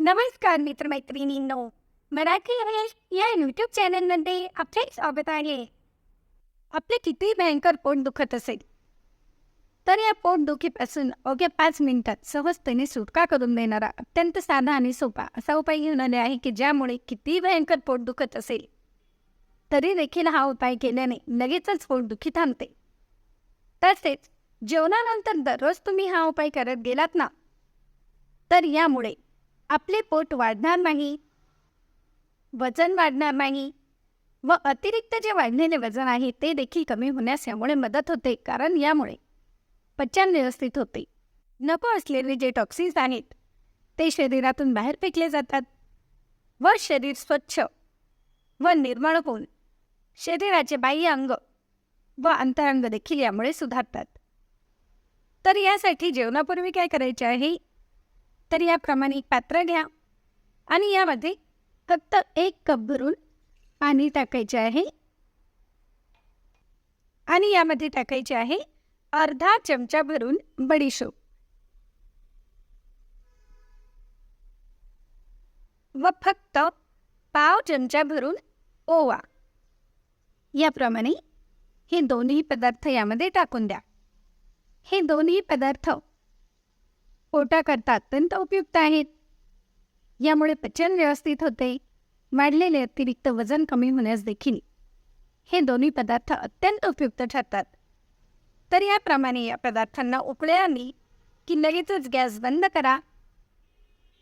नमस्कार मित्रमैत्रिणींनो मराठी रमेश या यूट्यूब चॅनलमध्ये आपले स्वागत आहे. आपले किती भयंकर पोट दुखत असेल. तर या पोटदुखीपासून अवघ्या पाच मिनिटात सहजतेने सुटका करून देणारा अत्यंत साधा आणि सोपा असा उपाय घेऊन आले आहे की ज्यामुळे किती भयंकर पोट दुखत असेल. तरी देखील हा उपाय केल्याने लगेचच पोटदुखी थांबते. तसेच जेवणानंतर दररोज तुम्ही हा उपाय करत गेलात ना? तर यामुळे आपले पोट वाढणार नाही वजन वाढणार नाही व अतिरिक्त जे वाढलेले वजन आहे ते देखील कमी होण्यास यामुळे मदत होते. कारण यामुळे पचन व्यवस्थित होते. नको असलेले जे टॉक्सिन्स आहेत ते शरीरातून बाहेर फेकले जातात. व शरीर स्वच्छ व निर्मळ होऊन शरीराचे बाह्य अंग व अंतरंग देखील यामुळे सुधारतात. तर यासाठी जेवणापूर्वी काय करायचे आहे? तर याप्रमाणे एक पात्र घ्या. आणि यामध्ये फक्त एक कप भरून पाणी टाकायचे आहे. आणि यामध्ये टाकायचे आहे अर्धा चमचा भरून बडीशोप. व फक्त पाव चमचा भरून ओवा. याप्रमाणे हे दोन्ही पदार्थ यामध्ये टाकून द्या. हे दोन्ही पदार्थ पोटाकरता अत्यंत उपयुक्त आहेत. यामुळे पचन व्यवस्थित होते. वाढलेले अतिरिक्त वजन कमी होण्यास देखील हे दोन्ही पदार्थ अत्यंत उपयुक्त ठरतात. तर याप्रमाणे या पदार्थांना उकळे आली की लगेचच गॅस बंद करा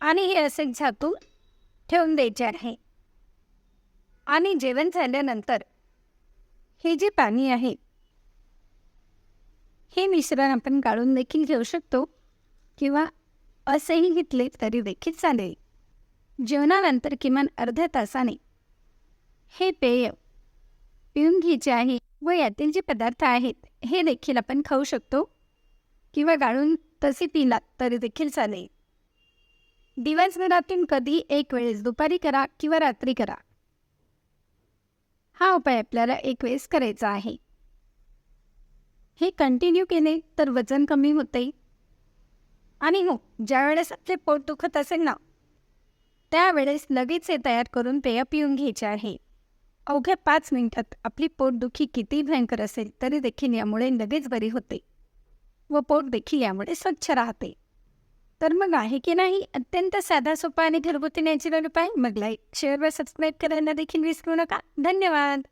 आणि हे असे झाकून ठेवून द्यायचे आहे. आणि जेवण झाल्यानंतर हे जे पाणी आहे हे मिश्रण आपण काढून देखील घेऊ शकतो किंवा असेही घेतले तरी देखील चालेल. जेवणानंतर किमान अर्ध्या तासाने हे पेय पिऊन घ्यायचे आहे व यातील जे पदार्थ आहेत हे देखील आपण खाऊ शकतो किंवा गाळून तसे पिला तरी देखील चालेल. दिवसभरातून कधी एक वेळेस दुपारी करा किंवा रात्री करा. हा उपाय आपल्याला एक वेळेस करायचा आहे. हे कंटिन्यू केले तर वजन कमी होते. आणि हो ज्यावेळेस आपले पोट दुखत असेल ना त्यावेळेस लगेच हे तयार करून पेय पिऊन घ्यायचे आहे. अवघ्या पाच मिनिटात आपली पोटदुखी किती भयंकर असेल तरी देखील यामुळे लगेच बरी होते व पोट देखील यामुळे स्वच्छ राहते. तर मग आहे की नाही? अत्यंत साधा सोपा आणि घरगुती नॅचरल उपाय? मग लाईक शेअर व सबस्क्राईब करायला देखील विसरू नका. धन्यवाद!